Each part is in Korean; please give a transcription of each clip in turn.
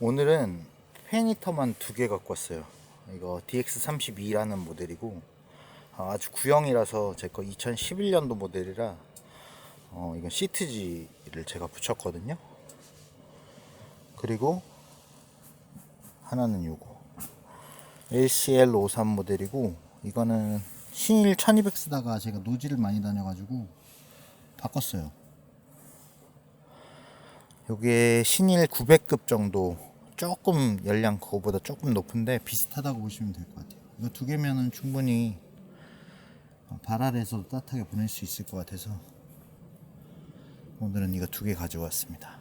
오늘은 팬히터만 두 개 갖고 왔어요. 이거 DX32라는 모델이고 아, 아주 구형이라서 제 거 2011년도 모델이라 어, 이건 시트지를 제가 붙였거든요. 그리고 하나는 요거 LCL53 모델이고 이거는 신일 1200 쓰다가 제가 노지를 많이 다녀가지고 바꿨어요. 요게 신일 900급 정도 조금 열량 그거보다 조금 높은데 비슷하다고 보시면 될 것 같아요. 이거 두 개면은 충분히 어, 발 아래에서도 따뜻하게 보낼 수 있을 것 같아서 오늘은 이거 두 개 가져왔습니다.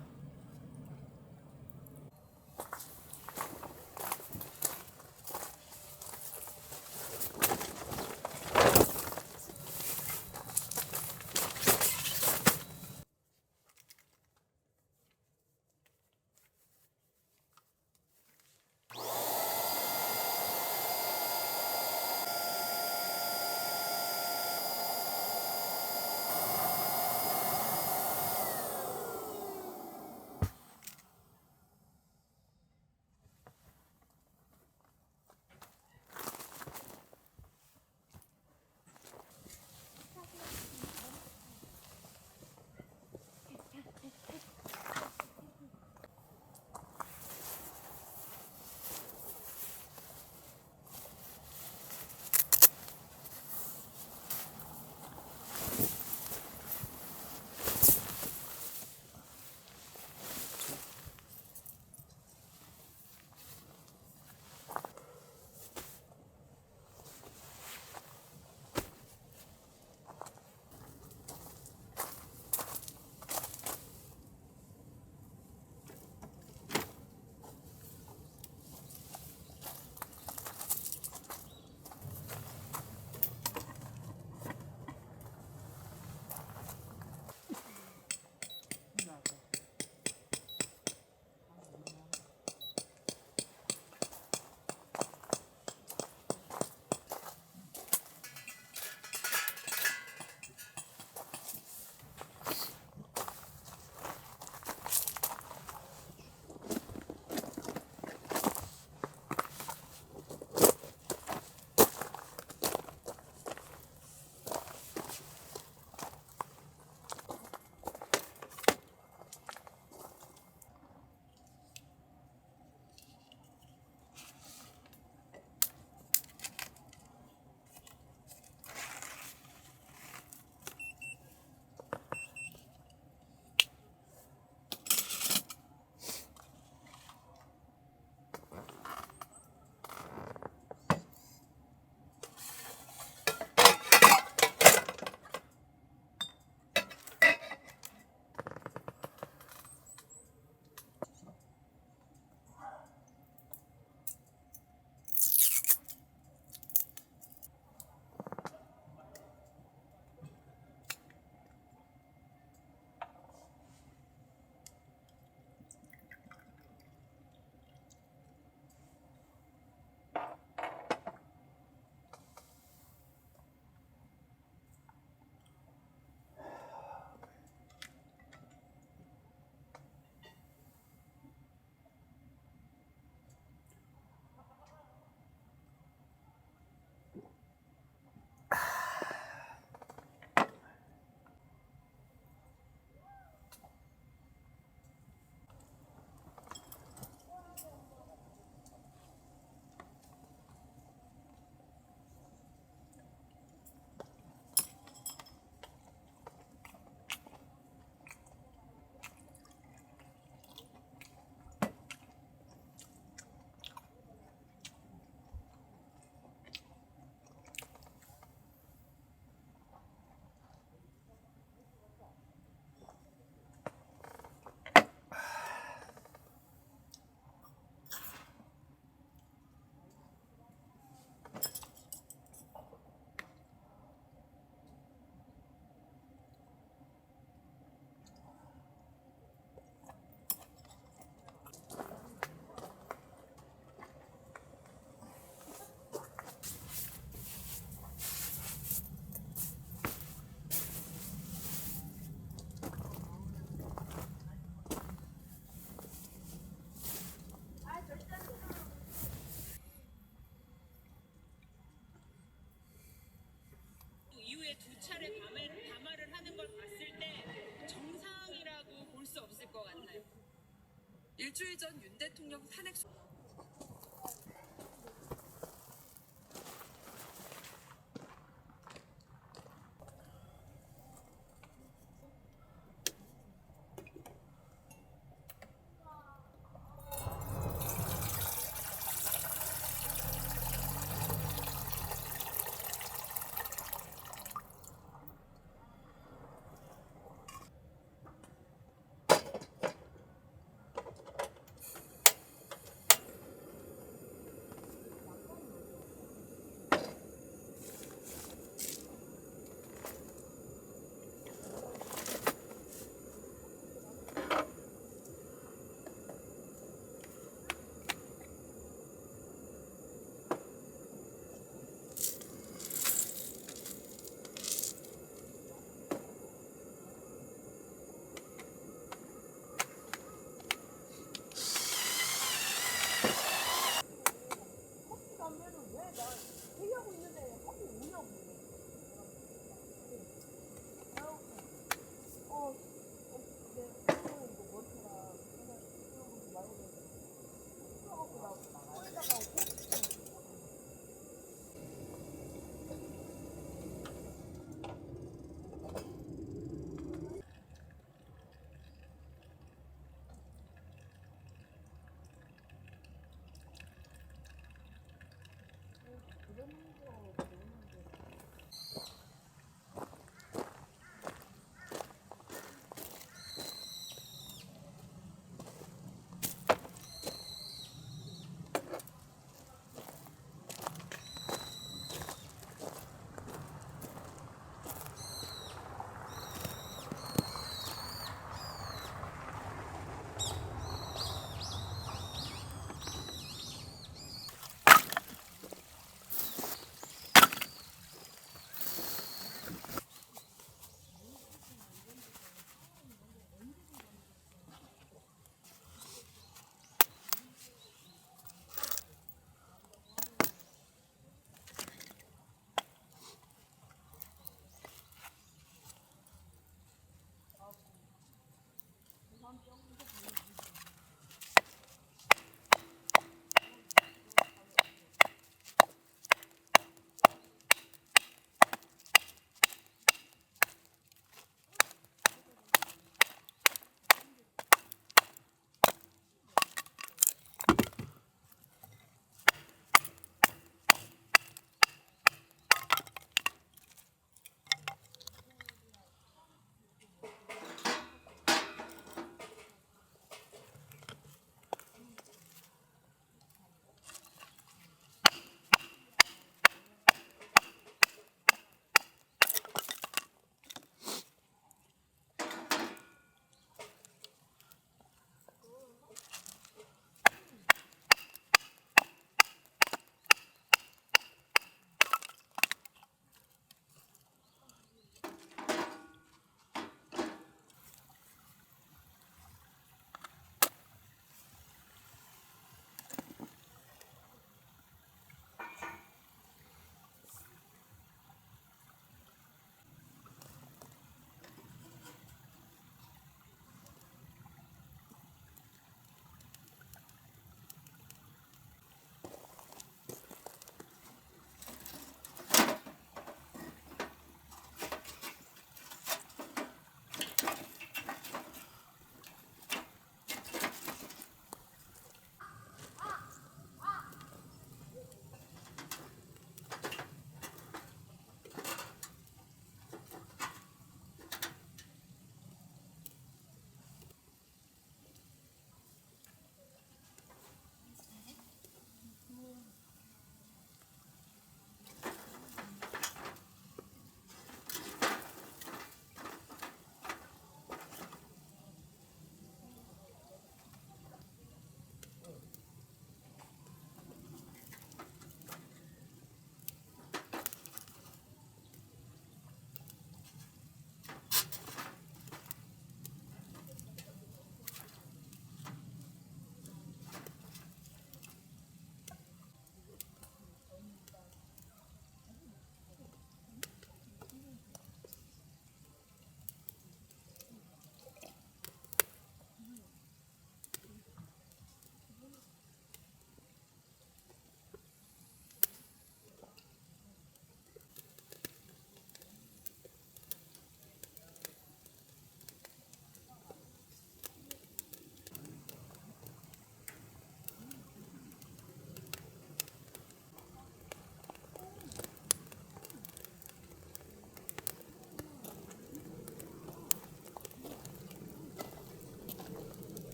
일주일 전 윤 대통령 탄핵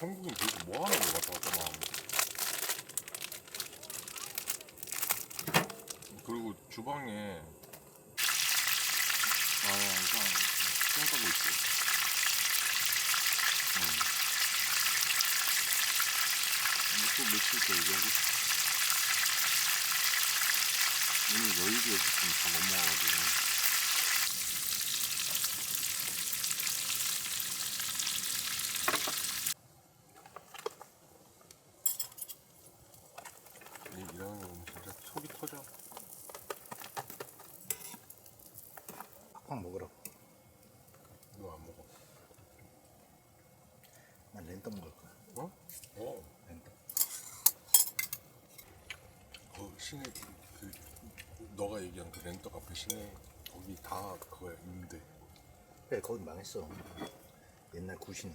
한국인 도대체 뭐 하는 거야 왔다 갔다 막 그리고 주방에 아 항상 쌩 까고 있어. 응. 근데 또 며칠 때 얘기하고 싶어. 오늘 여의도에서 지금 다 넘어와가지고 이 일하는 거 보면 진짜 속이 터져 팍팍 먹으라고. 이거 안 먹어 난 랜덤 먹을 거야. 어? 어 랜덤. 그 시내 그 너가 얘기한 그 렌터 카페 시내 거기 다 그거야 있는데 그래, 거기 망했어. 옛날 구신.